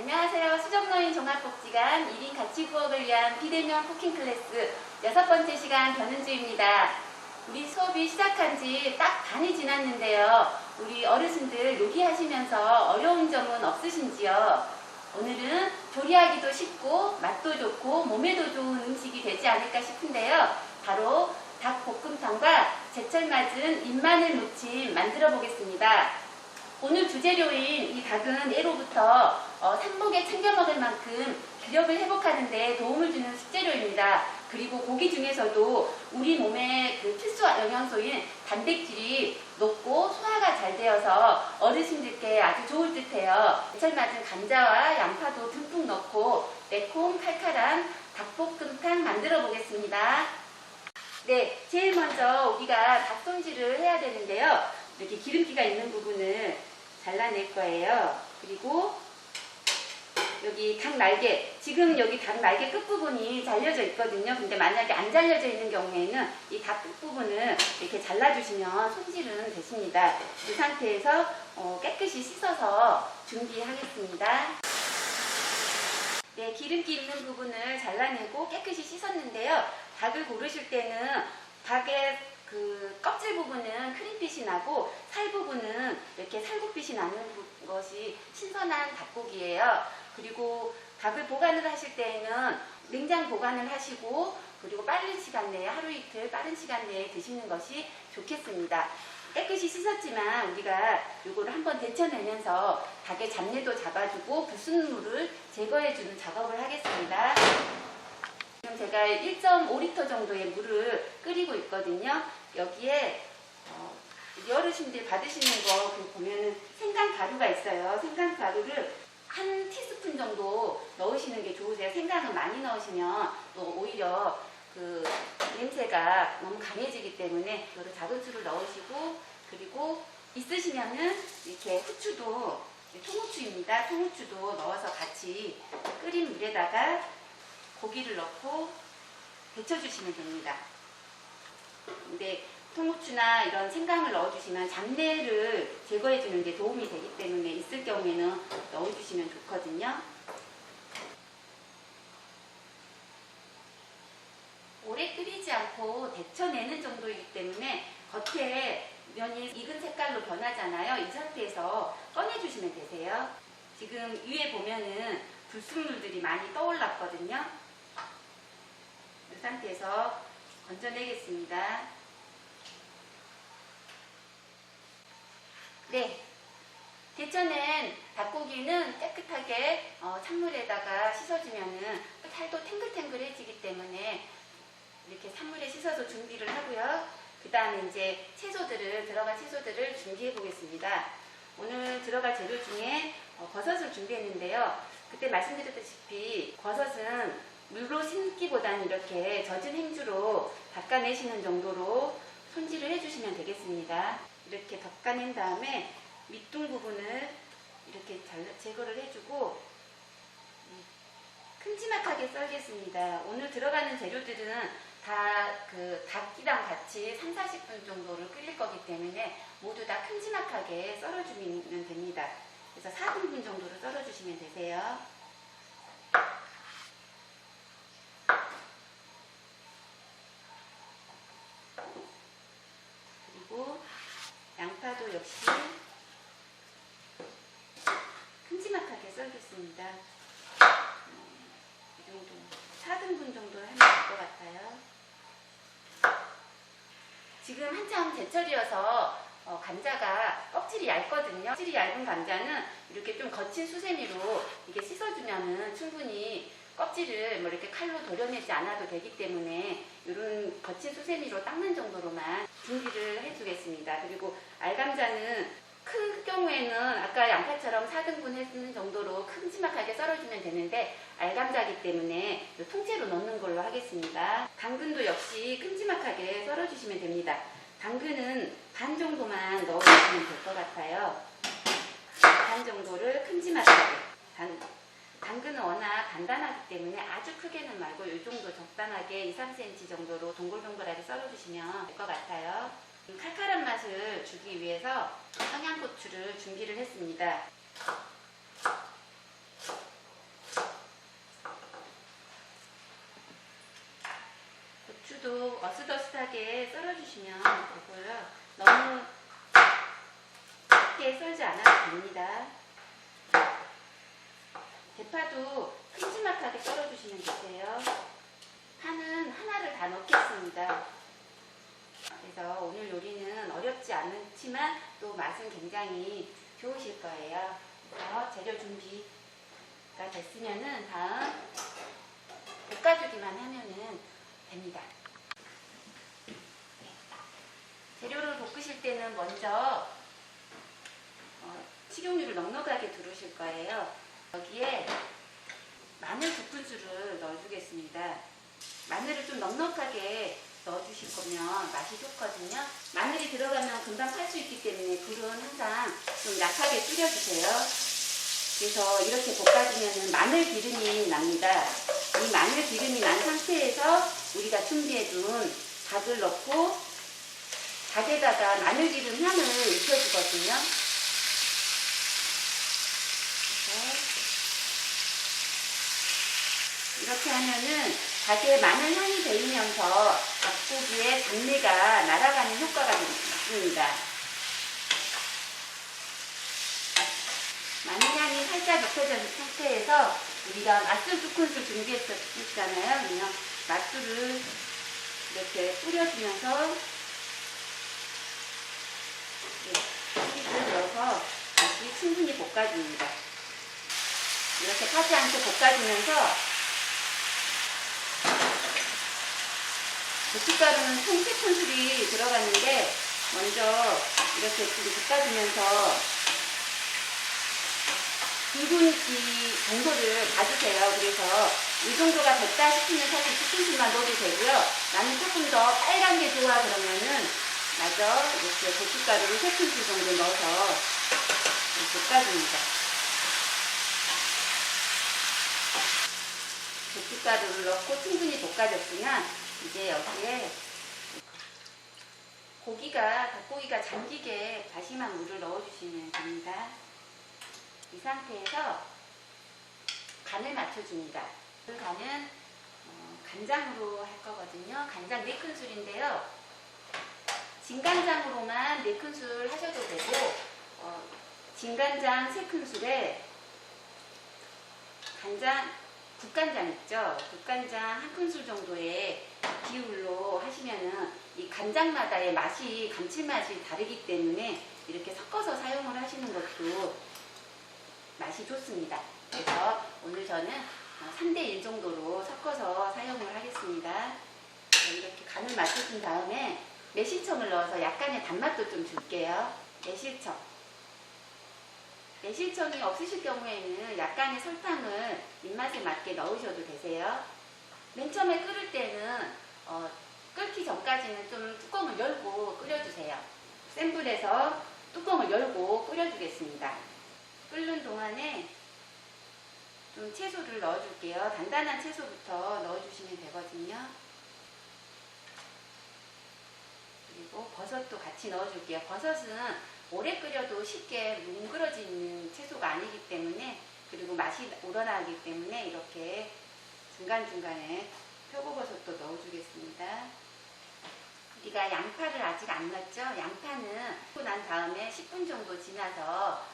안녕하세요. 수정노인 종합복지관 1인 가치구역을 위한 비대면 쿠킹 클래스 여섯 번째 시간 변은주입니다. 우리 수업이 시작한 지 딱 반이 지났는데요. 우리 어르신들 요리하시면서 어려운 점은 없으신지요? 오늘은 조리하기도 쉽고 맛도 좋고 몸에도 좋은 음식이 되지 않을까 싶은데요. 바로 닭볶음탕과 제철 맞은 입마늘 무침 만들어 보겠습니다. 오늘 주재료인 이 닭은 예로부터 어, 삼복에 챙겨 먹을 만큼 기력을 회복하는 데 도움을 주는 식재료입니다. 그리고 고기 중에서도 우리 몸의 그 필수 영양소인 단백질이 높고 소화가 잘 되어서 어르신들께 아주 좋을 듯해요. 제철 맞은 감자와 양파도 듬뿍 넣고 매콤 칼칼한 닭볶음탕 만들어 보겠습니다. 네, 제일 먼저 우리가 닭 손질을 해야 되는데요. 이렇게 기름기가 있는 부분을 잘라낼 거예요. 그리고 여기 닭 날개, 지금 여기 닭 날개 끝부분이 잘려져 있거든요. 근데 만약에 안 잘려져 있는 경우에는 이닭 끝부분을 이렇게 잘라주시면 손질은 되십니다. 이 상태에서 어, 깨끗이 씻어서 준비하겠습니다. 네, 기름기 있는 부분을 잘라내고 깨끗이 씻었는데요. 닭을 고르실 때는 닭의 그 껍질 부분은 크림빛이 나고 살 부분은 이렇게 살구빛이 나는 부- 것이 신선한 닭고기예요. 그리고 닭을 보관을 하실 때에는 냉장 보관을 하시고 그리고 빠른 시간 내에 하루 이틀 빠른 시간 내에 드시는 것이 좋겠습니다. 깨끗이 씻었지만 우리가 이거를 한번 데쳐내면서 닭의 잡내도 잡아주고 불순물을 제거해주는 작업을 하겠습니다. 지금 제가 1.5리터 정도의 물을 끓이고 있거든요. 여기에 어, 우리 어르신들 받으시는 거그 보면은 생강 가루가 있어요. 생강 가루를 한 티스푼 정도 넣으시는 게 좋으세요. 생강을 많이 넣으시면 또 오히려 그 냄새가 너무 강해지기 때문에 이거를 작은 수를 넣으시고 그리고 있으시면은 이렇게 후추도 통후추입니다. 통후추도 넣어서 같이 끓인 물에다가 고기를 넣고 데쳐주시면 됩니다. 근데 통후추나 이런 생강을 넣어주시면 잡내를 제거해주는 데 도움이 되기 때문에 있을 경우에는 넣어주시면 좋거든요. 오래 끓이지 않고 데쳐내는 정도이기 때문에 겉에 면이 익은 색깔로 변하잖아요. 이 상태에서 꺼내주시면 되세요. 지금 위에 보면은 불순물들이 많이 떠올랐거든요. 이 상태에서 건져내겠습니다. 네. 데쳐낸 닭고기는 깨끗하게 어, 찬물에다가 씻어주면은 살도 탱글탱글해지기 때문에 이렇게 찬물에 씻어서 준비를 하고요. 그 다음에 이제 채소들을, 들어갈 채소들을 준비해 보겠습니다. 오늘 들어갈 재료 중에 어, 버섯을 준비했는데요. 그때 말씀드렸다시피 버섯은 물로 심기보다는 이렇게 젖은 행주로 닦아내시는 정도로 손질을 해주시면 되겠습니다. 이렇게 닦아낸 다음에 밑둥 부분을 이렇게 잘 제거를 해주고 음, 큼지막하게 썰겠습니다. 오늘 들어가는 재료들은 다그 닭이랑 같이 3, 40분 정도를 끓일 거기 때문에 모두 다 큼지막하게 썰어주면 됩니다. 그래서 4등분 정도로 썰어주시면 되세요. 그리고 양파 도 역시 큼지막하게 썰겠습니다. 음, 이 정도 4등분 정도 하면 될 것 같아요. 지금 한참 제철이어서 어, 감자가 껍질이 얇거든요. 껍질이 얇은 감자는 이렇게 좀 거친 수세미로 이게 씻어주면은 충분히 껍질을 뭐 이렇게 칼로 도려내지 않아도 되기 때문에 이런 거친 수세미로 닦는 정도로만 준비를. 그리고 알감자는 큰 경우에는 아까 양파처럼 4등분 했는 정도로 큼지막하게 썰어주면 되는데 알감자기 때문에 이 통째로 넣는 걸로 하겠습니다. 당근도 역시 큼지막하게 썰어주시면 됩니다. 당근은 반 정도만 넣어주시면 될 것 같아요. 반 정도를 큼지막하게. 당, 당근은 워낙 단단하기 때문에 아주 크게는 말고 이 정도 적당하게 2, 3cm 정도로 동글동글하게 썰어주시면 될 것 같아요. 맛을 주기 위해서 청양고추를 준비를 했습니다. 고추도 어슷어슷하게 썰어주시면 되고요. 너무 크게 썰지 않아도 됩니다. 대파도 큼지막하게 썰어주시면 되세요. 파는 하나를 다 넣겠습니다. 그래서 오늘 요리는 어렵지 않지만 또 맛은 굉장히 좋으실 거예요. 그래서 재료 준비가 됐으면은 다음 볶아주기만 하면은 됩니다. 재료를 볶으실 때는 먼저 어, 식용유를 넉넉하게 두르실 거예요. 여기에 마늘 두 큰술을 넣어주겠습니다. 마늘을 좀 넉넉하게 넣어주실 거면 맛이 좋거든요. 마늘이 들어가면 금방 탈 수 있기 때문에 불은 항상 좀 약하게 줄여주세요. 그래서 이렇게 볶아주면 마늘 기름이 납니다. 이 마늘 기름이 난 상태에서 우리가 준비해둔 닭을 넣고 닭에다가 마늘 기름 향을 입혀주거든요. 이렇게 하면은 닭의 마늘 향이 배이면서 닭고기의 잡내가 날아가는 효과가 있습니다. 마늘 향이 살짝 입혀진 상태에서 우리가 맛술 두 큰술 준비했었잖아요. 그냥 맛술을 이렇게 뿌려주면서 치즈를 넣어서 다시 충분히 볶아줍니다. 이렇게 타지 않게 볶아주면서 고춧가루는 총 3큰술이 들어갔는데 먼저 이렇게 좀 볶아주면서 붉은기 정도를 봐주세요. 그래서 이 정도가 됐다 싶으면 사실 2큰술만 넣어도 되고요. 나는 조금 더 빨간 게 좋아 그러면은 마저 이렇게 고춧가루를 3큰술 정도 넣어서 볶아줍니다. 고춧가루를 넣고 충분히 볶아줬으면 이제 여기에 고기가 닭고기가 잠기게 다시마 물을 넣어주시면 됩니다. 이 상태에서 간을 맞춰줍니다. 그 간은 어, 간장으로 할 거거든요. 간장 4큰술인데요. 진간장으로만 4큰술 하셔도 되고 어, 진간장 3큰술에 간장 국간장 있죠? 국간장 한 큰술 정도의 비율로 하시면은 이 간장마다의 맛이 감칠맛이 다르기 때문에 이렇게 섞어서 사용을 하시는 것도 맛이 좋습니다. 그래서 오늘 저는 3대1 정도로 섞어서 사용을 하겠습니다. 이렇게 간을 맞춰준 다음에 매실청을 넣어서 약간의 단맛도 좀 줄게요. 매실청. 매실청이 없으실 경우에는 약간의 설탕을 입맛에 맞게 넣으셔도 되세요. 맨 처음에 끓을 때는 어, 끓기 전까지는 좀 뚜껑을 열고 끓여주세요. 센 불에서 뚜껑을 열고 끓여주겠습니다. 끓는 동안에 좀 채소를 넣어줄게요. 단단한 채소부터 넣어주시면 되거든요. 그리고 버섯도 같이 넣어줄게요. 버섯은 오래 끓여도 쉽게 뭉그러지는 채소가 아니기 때문에 그리고 맛이 우러나기 때문에 이렇게 중간중간에 표고버섯도 넣어주겠습니다. 우리가 양파를 아직 안 넣었죠? 양파는 끓고 난 다음에 10분 정도 지나서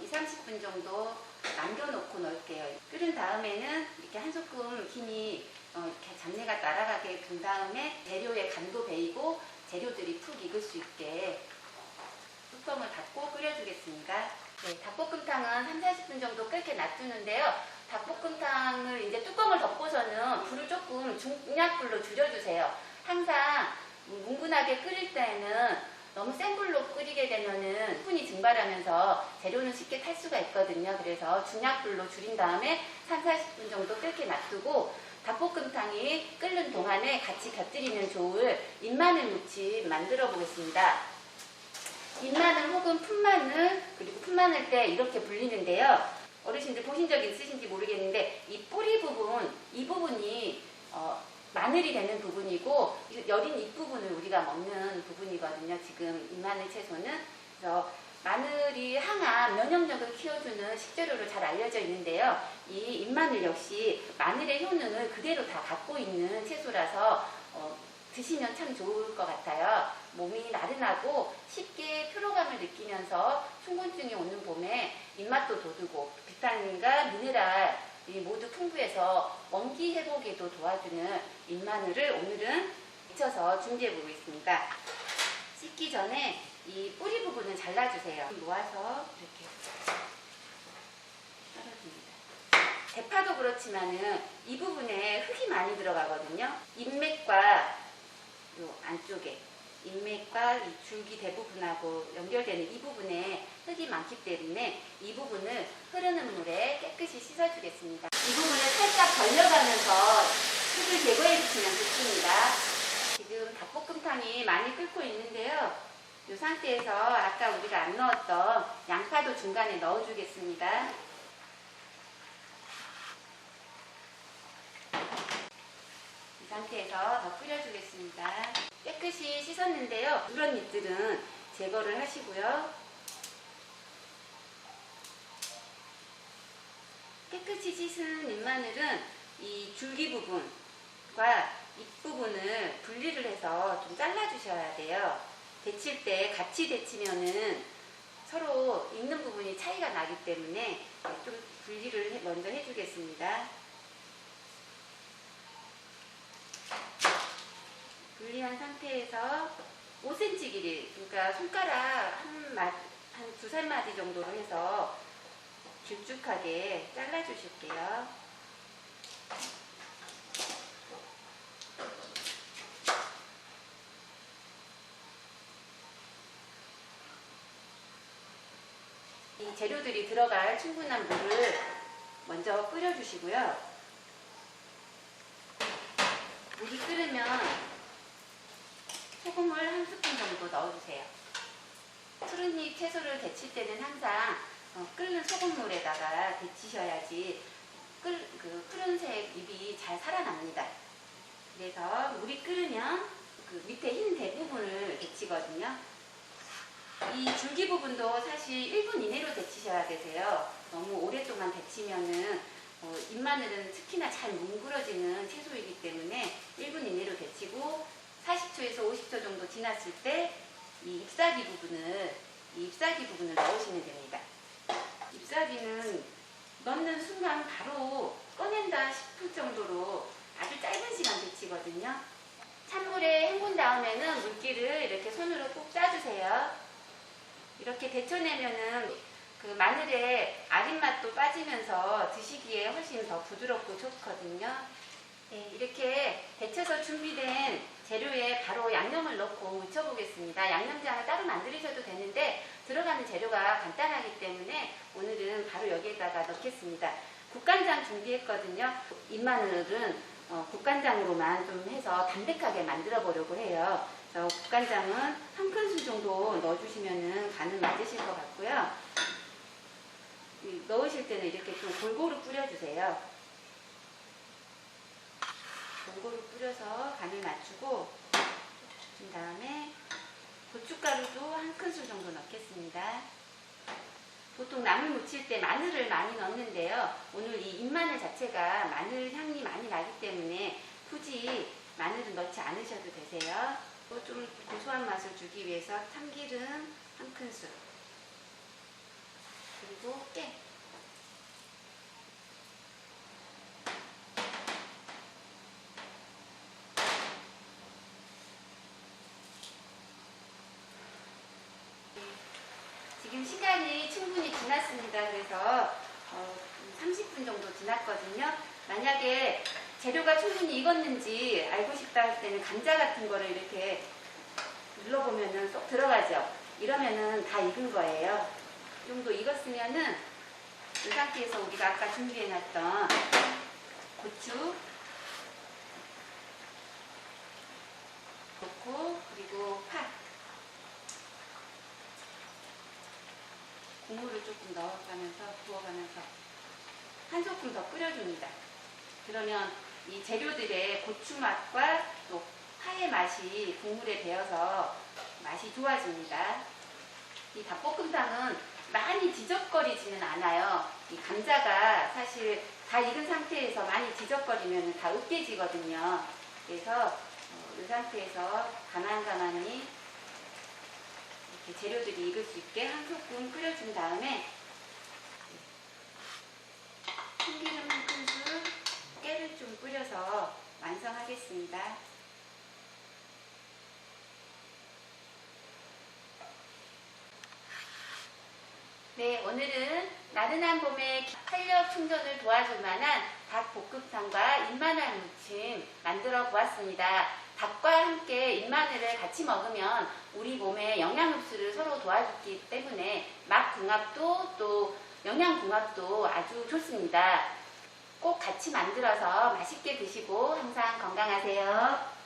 2, 30분 정도 남겨놓고 넣을게요. 끓은 다음에는 이렇게 한 소끔 김이 어, 이렇게 잡내가 날아가게 둔 다음에 재료에 간도 배이고 재료들이 푹 익을 수 있게 뚜껑을 닫고 끓여주겠습니다. 네, 닭볶음탕은 3, 40분 정도 끓게 놔두는데요. 닭볶음탕을 이제 뚜껑을 덮고서는 불을 조금 중약불로 줄여주세요. 항상 뭉근하게 끓일 때는 너무 센 불로 끓이게 되면은 수분이 증발하면서 재료는 쉽게 탈 수가 있거든요. 그래서 중약불로 줄인 다음에 3, 40분 정도 끓게 놔두고 닭볶음탕이 끓는 동안에 같이 곁들이면 좋을 잎마늘 무침 만들어 보겠습니다. 잎마늘 혹은 풋마늘 그리고 풋마늘 때 이렇게 불리는데요. 어르신들 보신 적 있으신지 모르겠는데 이 뿌리 부분 이 부분이 어, 마늘이 되는 부분이고 이 여린 잎부분을 우리가 먹는 부분이거든요. 지금 잎마늘 채소는 그래서 마늘이 항암 면역력을 키워주는 식재료로 잘 알려져 있는데요. 이 잎마늘 역시 마늘의 효능을 그대로 다 갖고 있는 채소라서 어, 드시면 참 좋을 것 같아요. 몸이 나른하고 쉽게 피로감을 느끼면서 충곤증이 오는 봄에 입맛도 돋우고 비타민과 미네랄 이 모두 풍부해서 원기 회복에도 도와주는 잎마늘을 오늘은 데쳐서 준비해 보고 있습니다. 씻기 전에 이 뿌리 부분을 잘라주세요. 모아서 이렇게 떨어집니다. 대파도 그렇지만은 이 부분에 흙이 많이 들어가거든요. 인맥과 요 안쪽에 인맥과 이 줄기 대부분하고 연결되는 이 부분에 흙이 많기 때문에 이 부분을 흐르는 물에 깨끗이 씻어주겠습니다. 이 부분을 살짝 벌려가면서 흙을 제거해 주시면 좋습니다. 지금 닭볶음탕이 많이 끓고 있는데요. 이 상태에서 아까 우리가 안 넣었던 양파도 중간에 넣어주겠습니다. 이 상태에서 더 끓여주겠습니다. 깨끗이 씻었는데요. 누런 잎들은 제거를 하시고요. 깨끗이 씻은 잎마늘은 이 줄기 부분과 잎 부분을 분리를 해서 좀 잘라주셔야 돼요. 데칠 때 같이 데치면은 서로 익는 부분이 차이가 나기 때문에 좀 분리를 해- 먼저 해주겠습니다. 분리한 상태에서 5cm 길이, 그러니까 손가락 한, 마, 한 두세 마디 정도로 해서 길쭉하게 잘라주실게요. 이 재료들이 들어갈 충분한 물을 먼저 끓여주시고요. 물이 끓으면 소금을 한 스푼 정도 넣어주세요. 푸른잎 채소를 데칠 때는 항상 어, 끓는 소금물에다가 데치셔야지 끓, 그 푸른색 잎이 잘 살아납니다. 그래서 물이 끓으면 그 밑에 흰 대부분을 데치거든요. 이 줄기 부분도 사실 1분 이내로 데치셔야 되세요. 너무 오랫동안 데치면은 어, 잎마늘은 특히나 잘 뭉그러지는 채소이기 때문에 1분 이내로 데치고 40초에서 50초 정도 지났을 때 이 잎사귀 부분을 이 잎사귀 부분을 넣으시면 됩니다. 잎사귀는 넣는 순간 바로 꺼낸다 싶을 정도로 아주 짧은 시간 데치거든요. 찬물에 헹군 다음에는 물기를 이렇게 손으로 꾹 짜주세요. 이렇게 데쳐내면은 그 마늘의 아린 맛도 빠지면서 드시기에 훨씬 더 부드럽고 좋거든요. 네, 이렇게 데쳐서 준비된 재료에 바로 양념을 넣고 무쳐보겠습니다. 양념장을 따로 만드셔도 되는데 들어가는 재료가 간단하기 때문에 오늘은 바로 여기에다가 넣겠습니다. 국간장 준비했거든요. 잎마늘은 어, 국간장으로만 좀 해서 담백하게 만들어 보려고 해요. 국간장은 한 큰술 정도 넣어주시면 간은 맞으실 것 같고요. 이 넣으실 때는 이렇게 좀 골고루 뿌려주세요. 골고루 뿌려서 간을 맞추고 그 다음에 고춧가루도 한 큰술 정도 넣겠습니다. 보통 나물 무칠 때 마늘을 많이 넣는데요. 오늘 이 잎마늘 자체가 마늘 향이 많이 나기 때문에 굳이 마늘은 넣지 않으셔도 되세요. 또좀 고소한 맛을 주기 위해서 참기름 한 큰술 그리고 깨 지금 시간이 충분히 지났습니다. 그래서 어, 30분 정도 지났거든요. 만약에 재료가 충분히 익었는지 알고 싶다 할 때는 감자 같은 거를 이렇게 눌러보면은 쏙 들어가죠. 이러면은 다 익은 거예요. 이 정도 익었으면은 이 상태에서 우리가 아까 준비해놨던 고추 넣고 그리고 파 국물을 조금 넣어가면서 부어가면서 한 소끔 더 끓여줍니다. 그러면 이 재료들의 고추 맛과 또 파의 맛이 국물에 배어서 맛이 좋아집니다. 이 닭볶음탕은 많이 지적거리지는 않아요. 이 감자가 사실 다 익은 상태에서 많이 지적거리면 다 으깨지거든요. 그래서 어, 이 상태에서 가만가만히 재료들이 익을 수 있게 한 소끔 끓여준 다음에 참기름 한 큰술, 깨를 좀 뿌려서 완성하겠습니다. 네, 오늘은 나른한 봄에 활력 충전을 도와줄 만한 닭볶음탕과 잎마늘 무침 만들어 보았습니다. 닭과 함께 잎마늘을 같이 먹으면 우리 몸의 영양 흡수를 서로 도와주기 때문에 맛 궁합도 또 영양 궁합도 아주 좋습니다. 꼭 같이 만들어서 맛있게 드시고 항상 건강하세요.